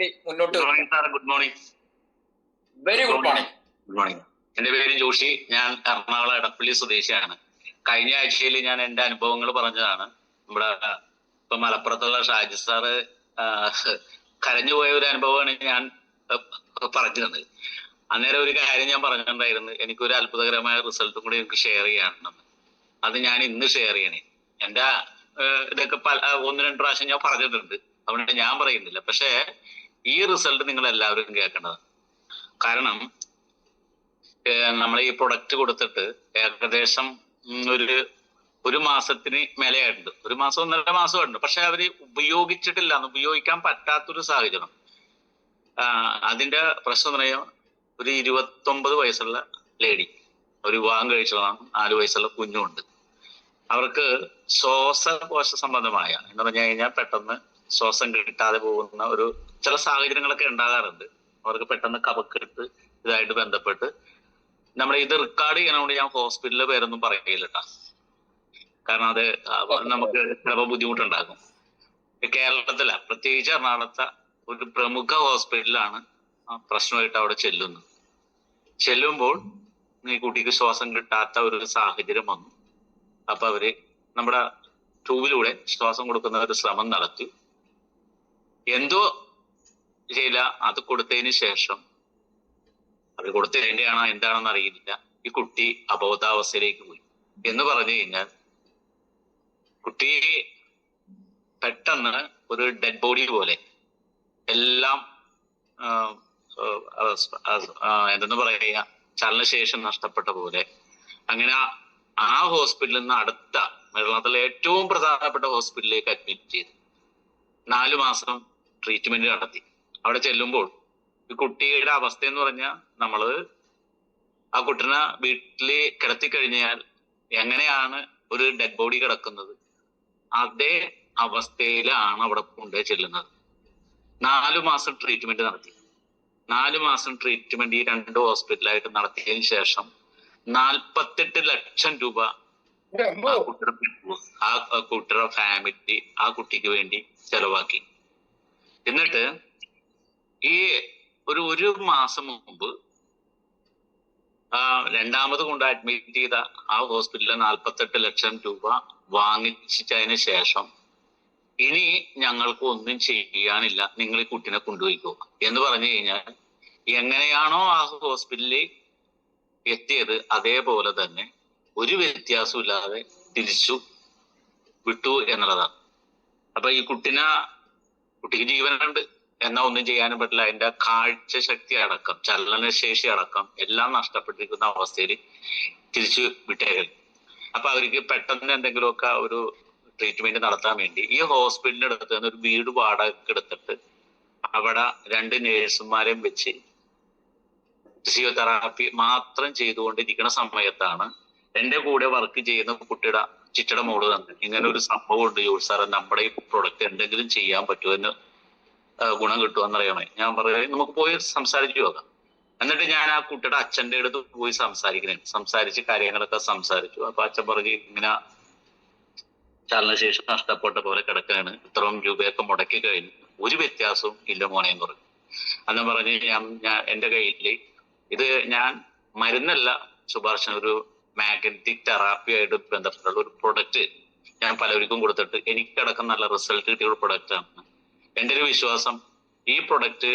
മുന്നോട്ട് good morning sir good morning very good morning good morning എന്റെ പേര് ജോഷി. ഞാൻ എറണാകുളം എടപ്പള്ളി സ്വദേശിയാണ്. കഴിഞ്ഞ ആഴ്ചയിൽ ഞാൻ എന്റെ അനുഭവങ്ങൾ പറഞ്ഞതാണ്. നമ്മുടെ ഇപ്പൊ മലപ്പുറത്തുള്ള ഷാജി സാറ് കരഞ്ഞു കരഞ്ഞുപോയ ഒരു അനുഭവമാണ് ഞാൻ പറഞ്ഞിരുന്നത്. പറഞ്ഞു തന്നത് അന്നേരം ഒരു കാര്യം ഞാൻ പറഞ്ഞിട്ടുണ്ടായിരുന്നു. എനിക്കൊരു അത്ഭുതകരമായ റിസൾട്ടും കൂടി എനിക്ക് ഷെയർ ചെയ്യണം. അത് ഞാൻ ഇന്ന് ഷെയർ ചെയ്യണേ. എന്റെ ഇതൊക്കെ പല ഒന്ന് രണ്ട് പ്രാവശ്യം ഞാൻ പറഞ്ഞിട്ടുണ്ട്. അതുകൊണ്ട് ഞാൻ പറയുന്നില്ല. പക്ഷേ ഈ റിസൾട്ട് നിങ്ങൾ എല്ലാവരും കേൾക്കേണ്ടത് കാരണം നമ്മൾ ഈ പ്രൊഡക്റ്റ് കൊടുത്തിട്ട് ഏകദേശം ഒരു ഒരു മാസത്തിന് മേലെയായിട്ടുണ്ട്. ഒരു മാസം ഒന്നര മാസം മാസമുണ്ട് പക്ഷെ അവർ ഉപയോഗിച്ചിട്ടില്ല. ഉപയോഗിക്കാൻ പറ്റാത്തൊരു സാഹചര്യം. അതിന്റെ പ്രശ്നം എന്ന് ഒരു ഇരുപത്തൊമ്പത് വയസ്സുള്ള ലേഡി ഒരു വിവാഹം കഴിച്ചതാണ് നാല് വയസ്സുള്ള കുഞ്ഞുണ്ട്. അവർക്ക് ശ്വാസകോശ സംബന്ധമായ എന്ന് പറഞ്ഞു കഴിഞ്ഞാൽ പെട്ടെന്ന് ശ്വാസം കിട്ടാതെ പോകുന്ന ഒരു ചില സാഹചര്യങ്ങളൊക്കെ ഉണ്ടാകാറുണ്ട്. അവർക്ക് പെട്ടെന്ന് കവക്കെടുത്ത് ഇതായിട്ട് ബന്ധപ്പെട്ട്. നമ്മൾ ഇത് റെക്കോർഡ് ചെയ്യണോണ്ട് ഞാൻ ഹോസ്പിറ്റലിലെ പേരൊന്നും പറയില്ല. കാരണം അത് നമുക്ക് ചിലപ്പോൾ ബുദ്ധിമുട്ടുണ്ടാകും. കേരളത്തില പ്രത്യേകിച്ച് എറണാകുളത്തെ ഒരു പ്രമുഖ ഹോസ്പിറ്റലാണ് പ്രശ്നമായിട്ട് അവിടെ ചെല്ലുന്നത്. ചെല്ലുമ്പോൾ ഈ കുട്ടിക്ക് ശ്വാസം കിട്ടാത്ത ഒരു സാഹചര്യം വന്നു. അപ്പൊ അവർ നമ്മുടെ ട്യൂബിലൂടെ ശ്വാസം കൊടുക്കുന്ന ഒരു ശ്രമം നടത്തി. എന്തോ ചെയ്യില്ല അത് കൊടുത്തതിന് ശേഷം. അവർ കൊടുത്തതിന്റെയാണോ എന്താണെന്ന് അറിയില്ല ഈ കുട്ടി അബോധാവസ്ഥയിലേക്ക് പോയി. എന്ന് പറഞ്ഞു കഴിഞ്ഞാൽ കുട്ടി പെട്ടെന്ന് ഒരു ഡെഡ് ബോഡി പോലെ എല്ലാം എന്തെന്ന് പറയുക ചലനശേഷം നഷ്ടപ്പെട്ട പോലെ അങ്ങനെ ആ- ആ ഹോസ്പിറ്റലിൽ നിന്ന് അടുത്ത കേരളത്തിലെ ഏറ്റവും പ്രധാനപ്പെട്ട ഹോസ്പിറ്റലിലേക്ക് അഡ്മിറ്റ് ചെയ്തു. നാലു മാസം ട്രീറ്റ്മെന്റ് നടത്തി. അവിടെ ചെല്ലുമ്പോൾ ഈ കുട്ടിയുടെ അവസ്ഥ എന്ന് പറഞ്ഞാൽ നമ്മൾ ആ കുട്ടീനെ വീട്ടിൽ കിടത്തി കഴിഞ്ഞാൽ എങ്ങനെയാണ് ഒരു ഡെഡ് ബോഡി കിടക്കുന്നത്? അതേ അവസ്ഥയിലാണ് അവിടെ കൊണ്ടുപോയി ചെല്ലുന്നത്. നാലു മാസം ട്രീറ്റ്മെന്റ് നടത്തി. നാലു മാസം ട്രീറ്റ്മെന്റ് ഈ രണ്ട് ഹോസ്പിറ്റലായിട്ട് നടത്തിയതിനു ശേഷം നാൽപ്പത്തെട്ട് ലക്ഷം രൂപ ആ കുട്ടിയുടെ ആ ആ കുട്ടിയുടെ ഫാമിലി ആ കുട്ടിക്ക് വേണ്ടി ചെലവാക്കി. എന്നിട്ട് ഈ ഒരു ഒരു മാസം മുമ്പ് രണ്ടാമത് കൊണ്ട് അഡ്മിറ്റ് ചെയ്ത ആ ഹോസ്പിറ്റലിൽ നാൽപ്പത്തെട്ട് ലക്ഷം രൂപ വാങ്ങിച്ചതിന് ശേഷം ഇനി ഞങ്ങൾക്ക് ഒന്നും ചെയ്യാനില്ല. നിങ്ങൾ ഈ കുട്ടിനെ കൊണ്ടുപോയിക്കോ. എന്ന് പറഞ്ഞു കഴിഞ്ഞാൽ എങ്ങനെയാണോ ആ ഹോസ്പിറ്റലിൽ എത്തിയത് അതേപോലെ തന്നെ ഒരു വ്യത്യാസവും ഇല്ലാതെ തിരിച്ചു വിട്ടു എന്നുള്ളതാണ്. അപ്പൊ ഈ കുട്ടിനെ കുട്ടിക്ക് ജീവനുണ്ട്. എന്നാ ഒന്നും ചെയ്യാനും പറ്റില്ല. അതിന്റെ കാഴ്ച ശക്തി അടക്കം ചലനശേഷി അടക്കം എല്ലാം നഷ്ടപ്പെട്ടിരിക്കുന്ന അവസ്ഥയിൽ തിരിച്ചു വിട്ടേക്കൽ അപ്പൊ അവർക്ക് പെട്ടെന്ന് എന്തെങ്കിലുമൊക്കെ ഒരു ട്രീറ്റ്മെന്റ് നടത്താൻ വേണ്ടി ഈ ഹോസ്പിറ്റലിന്റെ അടുത്ത് നിന്ന് ഒരു വീട് വാടകയ്ക്ക് എടുത്തിട്ട് അവിടെ രണ്ട് നേഴ്സുമാരെയും വെച്ച് ഫിസിയോതെറാപ്പി മാത്രം ചെയ്തുകൊണ്ടിരിക്കുന്ന സമയത്താണ് എന്റെ കൂടെ വർക്ക് ചെയ്യുന്ന കുട്ടിയുടെ ചിറ്റയുടെ മോൾ തന്നെ. ഇങ്ങനെ ഒരു സംഭവം ഉണ്ട് ജോഷ് സാറേ നമ്മുടെ ഈ പ്രൊഡക്റ്റ് എന്തെങ്കിലും ചെയ്യാൻ പറ്റുമോ? എന്ന് ആ, ഗുണം കിട്ടുമെന്നറിയണേ ഞാൻ പറയുന്നത് നമുക്ക് പോയി സംസാരിച്ചു നോക്കാം. എന്നിട്ട് ഞാൻ ആ കുട്ടിയുടെ അച്ഛന്റെ അടുത്ത് പോയി സംസാരിക്കണേ. സംസാരിച്ച് കാര്യങ്ങളൊക്കെ സംസാരിച്ചു. അപ്പൊ അച്ഛൻ പറഞ്ഞു ഇങ്ങനെ ചലനശേഷി നഷ്ടപ്പെട്ട പോലെ കിടക്കുകയാണ് ഇത്രയും രൂപയൊക്കെ മുടക്കി കഴിഞ്ഞു ഒരു വ്യത്യാസവും ഇല്ല മോനെയും പറഞ്ഞു. അന്ന് പറഞ്ഞ് ഞാൻ ഞാൻ എന്റെ കയ്യിൽ ഇത് ഞാൻ മരുന്നല്ല ശുപാർശ ഒരു മാഗ്നറ്റിക് തെറാപ്പി ആയിട്ട് ബന്ധപ്പെട്ടുള്ള ഒരു പ്രൊഡക്റ്റ് ഞാൻ പലർക്കും കൊടുത്തിട്ട് എനിക്കടക്കം നല്ല റിസൾട്ട് കിട്ടിയ ഒരു പ്രൊഡക്റ്റ് ആണ്. എന്റെ ഒരു വിശ്വാസം ഈ പ്രൊഡക്റ്റ്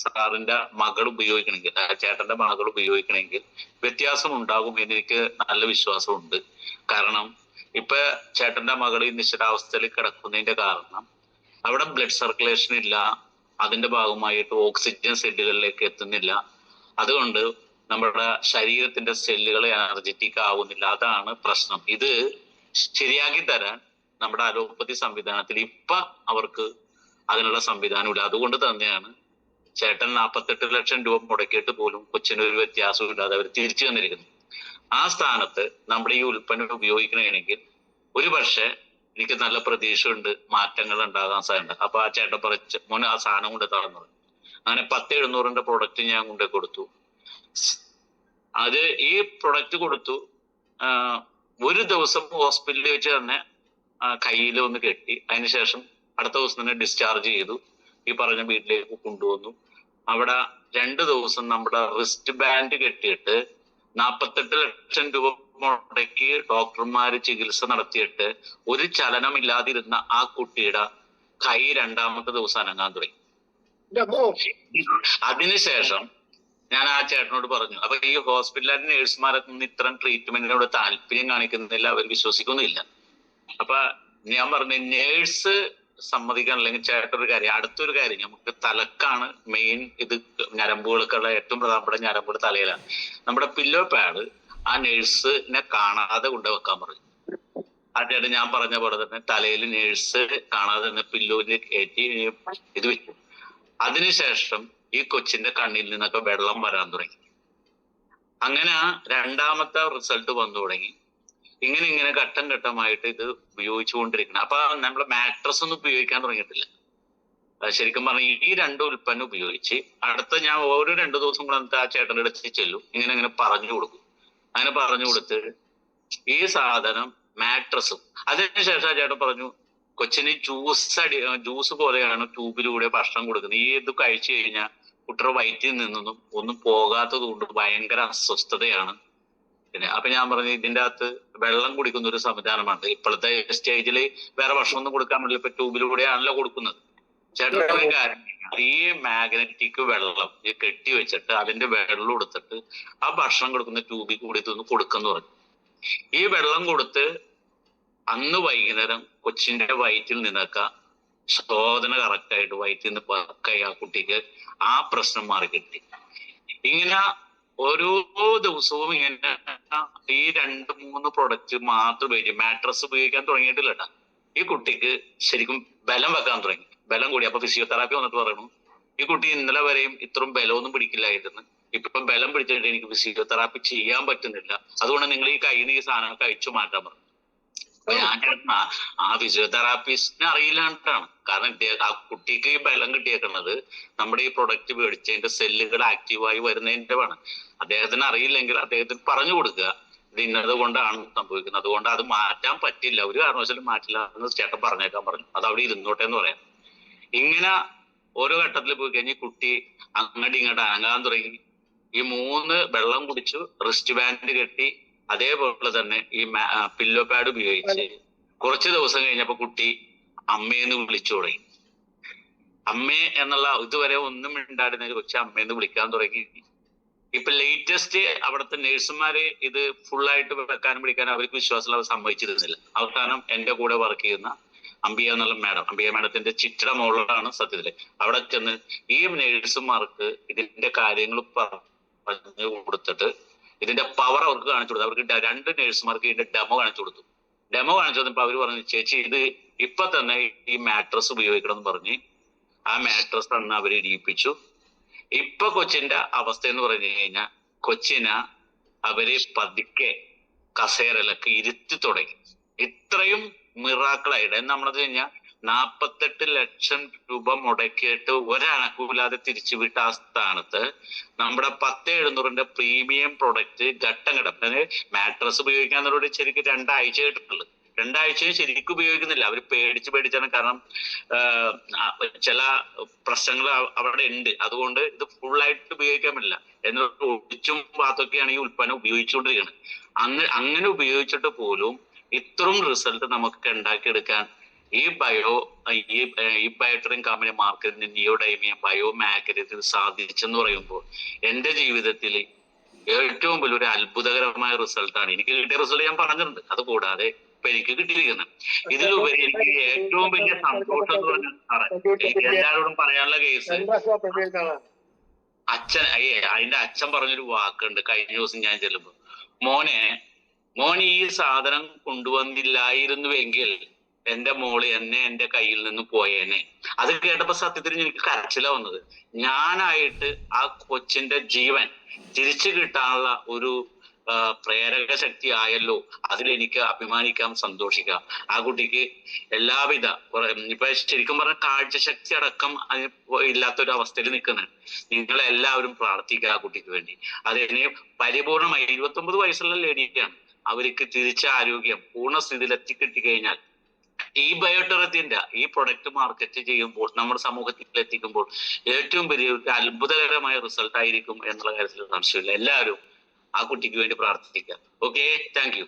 സാറിന്റെ മകൾ ഉപയോഗിക്കണമെങ്കിൽ ചേട്ടന്റെ മകൾ ഉപയോഗിക്കണമെങ്കിൽ വ്യത്യാസം ഉണ്ടാകും എന്ന് എനിക്ക് നല്ല വിശ്വാസമുണ്ട്. കാരണം ഇപ്പൊ ചേട്ടന്റെ മകൾ ഈ നിശ്ചിതാവസ്ഥയിൽ കിടക്കുന്നതിന്റെ കാരണം അവിടെ ബ്ലഡ് സർക്കുലേഷൻ ഇല്ല അതിന്റെ ഭാഗമായിട്ട് ഓക്സിജൻ സെല്ലുകളിലേക്ക് എത്തുന്നില്ല. അതുകൊണ്ട് നമ്മുടെ ശരീരത്തിന്റെ സെല്ലുകൾ എനർജറ്റിക് ആവുന്നില്ല. അതാണ് പ്രശ്നം. ഇത് ശരിയാക്കി തരാൻ നമ്മുടെ അലോപ്പതി സംവിധാനത്തിൽ ഇപ്പൊ അവർക്ക് അതിനുള്ള സംവിധാനമില്ല. അതുകൊണ്ട് തന്നെയാണ് ചേട്ടൻ നാൽപ്പത്തെട്ട് ലക്ഷം രൂപ മുടക്കിയിട്ട് പോലും കൊച്ചിന് ഒരു വ്യത്യാസവും ഇല്ലാതെ അവർ തിരിച്ചു തന്നിരിക്കുന്നു ആ സ്ഥാനത്ത് നമ്മുടെ ഈ ഉൽപ്പന്നം ഉപയോഗിക്കണമെങ്കിൽ ഒരു പക്ഷേ എനിക്ക് നല്ല പ്രതീക്ഷയുണ്ട് മാറ്റങ്ങൾ ഉണ്ടാകാൻ സാധ്യത. അപ്പൊ ആ ചേട്ടൻ പറച്ച് മോൻ ആ സാധനം കൊണ്ട് തളർന്നത് അങ്ങനെ പത്ത് എഴുന്നൂറിന്റെ പ്രൊഡക്റ്റ് ഞാൻ കൊണ്ടു കൊടുത്തു. അത് ഈ പ്രൊഡക്റ്റ് കൊടുത്തു. ഒരു ദിവസം ഹോസ്പിറ്റലിൽ വെച്ച് തന്നെ കയ്യിൽ ഒന്ന് കെട്ടി. അതിനുശേഷം അടുത്ത ദിവസം തന്നെ ഡിസ്ചാർജ് ചെയ്തു. ഈ പറഞ്ഞ വീട്ടിലേക്ക് കൊണ്ടുവന്നു. അവിടെ രണ്ട് ദിവസം നമ്മുടെ റിസ്റ്റ് ബാൻഡ് കെട്ടിയിട്ട് നാപ്പത്തെട്ട് ലക്ഷം രൂപ മുടക്കി ഡോക്ടർമാർ ചികിത്സ നടത്തിയിട്ട് ഒരു ചലനമില്ലാതിരുന്ന ആ കുട്ടിയുടെ കൈ രണ്ടാമത്തെ ദിവസം അനങ്ങാൻ തുടങ്ങി. അതിനുശേഷം ഞാൻ ആ ചേട്ടനോട് പറഞ്ഞു അപ്പൊ ഈ ഹോസ്പിറ്റലിലെ നേഴ്സുമാരൊക്കെ നിന്ന് ഇത്തരം ട്രീറ്റ്മെന്റിനോട് താല്പര്യം കാണിക്കുന്നില്ല അവർ വിശ്വസിക്കുന്നില്ല അപ്പൊ ഞാൻ പറഞ്ഞു നേഴ്സ് സമ്മതിക്കാൻ അല്ലെങ്കിൽ ചേട്ടൻ ഒരു കാര്യം അടുത്തൊരു കാര്യം നമുക്ക് തലക്കാണ് മെയിൻ ഇത് ഞരമ്പുകൾക്കുള്ള ഏറ്റവും പ്രധാനപ്പെട്ട ഞരമ്പുകൾ തലയിലാണ്. നമ്മുടെ പില്ലോ പാഡ് ആ നേഴ്സിനെ കാണാതെ കൊണ്ടുവെക്കാൻ പറഞ്ഞു. ആ ചേട്ടൻ ഞാൻ പറഞ്ഞ പോലെ തന്നെ തലയിൽ നേഴ്സ് കാണാതെ തന്നെ പില്ലോയിൽ കയറ്റി ഇത് വെച്ചു. അതിനുശേഷം ഈ കൊച്ചിന്റെ കണ്ണിൽ നിന്നൊക്കെ വെള്ളം വരാൻ തുടങ്ങി. അങ്ങനെ ആ രണ്ടാമത്തെ റിസൾട്ട് വന്നു തുടങ്ങി. ഇങ്ങനെ ഇങ്ങനെ ഘട്ടം ഘട്ടമായിട്ട് ഇത് ഉപയോഗിച്ചുകൊണ്ടിരിക്കണം അപ്പൊ നമ്മൾ മാട്രസ് ഒന്നും ഉപയോഗിക്കാൻ തുടങ്ങിയിട്ടില്ല. ശരിക്കും പറഞ്ഞ ഈ രണ്ട് ഉൽപ്പന്നം ഉപയോഗിച്ച് അടുത്ത ഞാൻ ഓരോ രണ്ടു ദിവസം കൂടെ ആ ചേട്ടന്റെ അടുത്ത് ചെല്ലും. ഇങ്ങനെ ഇങ്ങനെ പറഞ്ഞു കൊടുക്കും. അങ്ങനെ പറഞ്ഞു കൊടുത്ത് ഈ സാധനം മാട്രസും അതിനുശേഷം ആ ചേട്ടൻ പറഞ്ഞു കൊച്ചിന് ജ്യൂസ് അടി ജ്യൂസ് പോലെയാണ് ട്യൂബിലൂടെ ഭക്ഷണം കൊടുക്കുന്നത്. ഈ ഇത് കഴിച്ചു കഴിഞ്ഞാൽ കുട്ടിയുടെ വയറ്റിൽ നിന്നൊന്നും ഒന്നും പോകാത്തത് കൊണ്ട് ഭയങ്കര അസ്വസ്ഥതയാണ്. പിന്നെ അപ്പൊ ഞാൻ പറഞ്ഞു ഇതിന്റെ അകത്ത് വെള്ളം കുടിക്കുന്ന ഒരു സംവിധാനമാണ് ഇപ്പോഴത്തെ സ്റ്റേജിൽ വേറെ ഭക്ഷണം ഒന്നും കൊടുക്കാൻ പറ്റില്ല ഇപ്പൊ ട്യൂബിലൂടെയാണല്ലോ കൊടുക്കുന്നത്. ചേട്ടൻ കാര്യം. ഈ മാഗ്നറ്റിക് വെള്ളം ഈ കെട്ടി വെച്ചിട്ട് അതിന്റെ വെള്ളം എടുത്തിട്ട് ആ ഭക്ഷണം കൊടുക്കുന്ന ട്യൂബിൽ കൂടി ഇതൊന്ന് കൊടുക്കുന്നു പറഞ്ഞു. ഈ വെള്ളം കൊടുത്ത് അന്ന് വൈകുന്നേരം കൊച്ചിന്റെ വയറ്റിൽ നിന്നൊക്കെ ശോധന കറക്റ്റായിട്ട് വയറ്റിൽ നിന്ന് പക്കായി ആ കുട്ടിക്ക് ആ പ്രശ്നം മാറി കിട്ടി. ഇങ്ങനെ ഓരോ ദിവസവും ഇങ്ങനെ ഈ രണ്ട് മൂന്ന് പ്രൊഡക്റ്റ് മാത്രം ഉപയോഗിക്കും. മാട്രസ് ഉപയോഗിക്കാൻ തുടങ്ങിയിട്ടില്ല ട്ടാ. ഈ കുട്ടിക്ക് ശരിക്കും ബലം വെക്കാൻ തുടങ്ങി. ബലം കൂടി. അപ്പൊ ഫിസിയോതെറാപ്പി വന്നിട്ട് പറയണു ഈ കുട്ടി ഇന്നലെ വരെയും ഇത്രയും ബലമൊന്നും പിടിക്കില്ലായിരുന്നു. ഇപ്പൊ ബലം പിടിച്ചിട്ട് എനിക്ക് ഫിസിയോതെറാപ്പി ചെയ്യാൻ പറ്റുന്നില്ല. അതുകൊണ്ട് നിങ്ങൾ ഈ കയ്യിൽ നിന്ന് ഈ സാധനം കഴിച്ചു മാറ്റാൻ പറഞ്ഞു. ആ ഫിസിയോതെറാപ്പിസ്റ്റിനെ അറിയില്ലാണ്ടാണ്. കാരണം ഇദ്ദേഹം ആ കുട്ടിക്ക് ഈ ബലം കിട്ടിയേക്കുന്നത് നമ്മുടെ ഈ പ്രൊഡക്റ്റ് മേടിച്ചതിന്റെ സെല്ലുകൾ ആക്റ്റീവായി വരുന്നതിന്റെ ആണ് അദ്ദേഹത്തിന് അറിയില്ലെങ്കിൽ അദ്ദേഹത്തിന് പറഞ്ഞു കൊടുക്കുക. ഇത് ഇന്നത് കൊണ്ടാണ് സംഭവിക്കുന്നത്. അതുകൊണ്ട് അത് മാറ്റാൻ പറ്റില്ല. ഒരു കാരണവശാലും മാറ്റില്ല എന്ന് ചേട്ടൻ പറഞ്ഞേക്കാൻ പറഞ്ഞു. അത് അവിടെ ഇരുന്നോട്ടെ എന്ന് പറയാം. ഇങ്ങനെ ഓരോ ഘട്ടത്തിൽ പോയി കഴിഞ്ഞ് കുട്ടി അങ്ങോട്ട് ഇങ്ങോട്ട് അനങ്ങാൻ തുടങ്ങി. ഈ മൂന്ന് വെള്ളം കുടിച്ചു റിസ്റ്റ് ബാൻഡ് കെട്ടി അതേപോലെ തന്നെ ഈ പില്ലോ പാഡ് ഉപയോഗിച്ച് കുറച്ച് ദിവസം കഴിഞ്ഞപ്പോൾ കുട്ടി അമ്മയെന്ന് വിളിച്ചു തുടങ്ങി. അമ്മേ എന്നുള്ള ഇതുവരെ ഒന്നും ഉണ്ടായിരുന്നെങ്കിൽ കൊച്ചു അമ്മയെന്ന് വിളിക്കാൻ തുടങ്ങി. ഇപ്പൊ ലേറ്റസ്റ്റ് അവിടുത്തെ നഴ്സുമാര് ഇത് ഫുള്ളായിട്ട് വെക്കാനും പിടിക്കാനും അവർക്ക് വിശ്വാസമുള്ള അവർ സമ്മതിച്ചിരുന്നില്ല. അവസാനം എന്റെ കൂടെ വർക്ക് ചെയ്യുന്ന അംബിയ എന്നുള്ള മാഡം അംബിയ മാഡത്തിന്റെ ചിറ്റട മോളാണ് സത്യത്തിൽ. അവിടെ ചെന്ന് ഈ നഴ്സുമാർക്ക് ഇതിന്റെ കാര്യങ്ങൾ പറഞ്ഞു കൊടുത്തിട്ട് ഇതിന്റെ പവർ അവർക്ക് കാണിച്ചു കൊടുത്തു. അവർക്ക് രണ്ട് നഴ്സുമാർക്ക് ഇതിന്റെ ഡെമോ കാണിച്ചു കൊടുത്തു. ഡെമോ കാണിച്ചു കൊടുത്തപ്പോ അവർ പറഞ്ഞു ചേച്ചി ഇത് ഇപ്പൊ തന്നെ ഈ മാട്രസ് ഉപയോഗിക്കണം എന്ന് പറഞ്ഞ് ആ മാട്രസ് തന്നെ അവർ ഇടിയിപ്പിച്ചു. ഇപ്പൊ കൊച്ചിന്റെ അവസ്ഥ എന്ന് പറഞ്ഞു കഴിഞ്ഞാൽ കൊച്ചിനെ അവർ പതുക്കെ കസേരയിലൊക്കെ ഇരുത്തി തുടങ്ങി. ഇത്രയും മിറാക്കിളായിട്ട് നമ്മളത് കഴിഞ്ഞാൽ നാപ്പത്തെട്ട് ലക്ഷം രൂപ മുടക്കിയിട്ട് തിരിച്ചു വിട്ട ആ സ്ഥാനത്ത് നമ്മുടെ പത്ത് എഴുന്നൂറിന്റെ പ്രീമിയം പ്രൊഡക്റ്റ് ഘട്ടം ഘട്ടം മാട്രസ് ഉപയോഗിക്കാന്നവരോട് ശരിക്കും രണ്ടാഴ്ച കേട്ടിട്ടുള്ളൂ. രണ്ടാഴ്ചയും ശരിക്കും ഉപയോഗിക്കുന്നില്ല. അവർ പേടിച്ച് പേടിച്ചാണ്. കാരണം ചില പ്രശ്നങ്ങൾ അവിടെ ഉണ്ട്. അതുകൊണ്ട് ഇത് ഫുൾ ആയിട്ട് ഉപയോഗിക്കാൻ പറ്റില്ല. എന്നിട്ട് ഒഴിച്ചും പാത്തൊക്കെയാണ് ഈ ഉൽപ്പന്നം ഉപയോഗിച്ചുകൊണ്ടിരിക്കുന്നത്. അങ്ങനെ അങ്ങനെ ഉപയോഗിച്ചിട്ട് പോലും ഇത്രയും റിസൾട്ട് നമുക്ക് ഉണ്ടാക്കിയെടുക്കാൻ ഈ ബയോ ഈ ഈ ബയോട്രിൻ കമ്പനി മാർക്കറ്റിന് നിയോഡൈമിയ ബയോ മാഗ്നറ്റ് സാധിച്ചെന്ന് പറയുമ്പോൾ എന്റെ ജീവിതത്തിൽ ഏറ്റവും വലിയൊരു അത്ഭുതകരമായ റിസൾട്ടാണ് എനിക്ക് കിട്ടിയ റിസൾട്ട് ഞാൻ പറഞ്ഞിട്ടുണ്ട്. അത് കൂടാതെ ഇപ്പൊ എനിക്ക് കിട്ടിയിരിക്കുന്നത് ഇതിലുപരി എനിക്ക് ഏറ്റവും വലിയ സന്തോഷം എന്ന് പറഞ്ഞാൽ സാറേ എനിക്ക് എല്ലാവരോടും പറയാനുള്ള കേസ് അച്ഛൻ അയ്യേ അതിന്റെ അച്ഛൻ പറഞ്ഞൊരു വാക്കുണ്ട്. കഴിഞ്ഞ ദിവസം ഞാൻ ചെല്ലുമ്പോ മോനെ മോൻ ഈ സാധനം കൊണ്ടുവന്നില്ലായിരുന്നുവെങ്കിൽ എന്റെ മോൾ എന്നെ എന്റെ കയ്യിൽ നിന്ന് പോയേനെ. അത് കേട്ടപ്പോ സത്യത്തിൽ എനിക്ക് കരച്ചില വന്നത്. ഞാനായിട്ട് ആ കൊച്ചിന്റെ ജീവൻ തിരിച്ചു കിട്ടാനുള്ള ഒരു പ്രേരക ശക്തി ആയല്ലോ. അതിലെനിക്ക് അഭിമാനിക്കാം സന്തോഷിക്കാം. ആ കുട്ടിക്ക് എല്ലാവിധ ഇപ്പൊ ശരിക്കും പറഞ്ഞ കാഴ്ചശക്തി അടക്കം അതിന് ഇല്ലാത്തൊരു അവസ്ഥയിൽ നിൽക്കുന്നുണ്ട് നിങ്ങൾ എല്ലാവരും പ്രാർത്ഥിക്കുക ആ കുട്ടിക്ക് വേണ്ടി. അതിനെ പരിപൂർണമായി ഇരുപത്തി ഒമ്പത് വയസ്സുള്ള ലേഡിയാണ്. അവർക്ക് തിരിച്ച ആരോഗ്യം പൂർണ സ്ഥിതിയിൽ എത്തിക്കിട്ടി കഴിഞ്ഞാൽ ഈ ബയോടെറത്തിന്റെ ഈ പ്രൊഡക്റ്റ് മാർക്കറ്റ് ചെയ്യുമ്പോൾ നമ്മുടെ സമൂഹത്തിൽ എത്തിക്കുമ്പോൾ ഏറ്റവും വലിയ അത്ഭുതകരമായ റിസൾട്ട് ആയിരിക്കും എന്നുള്ള കാര്യത്തിൽ സംശയമില്ല. എല്ലാവരും ആ കുട്ടിക്ക് വേണ്ടി പ്രാർത്ഥിക്കാം. Okay thank you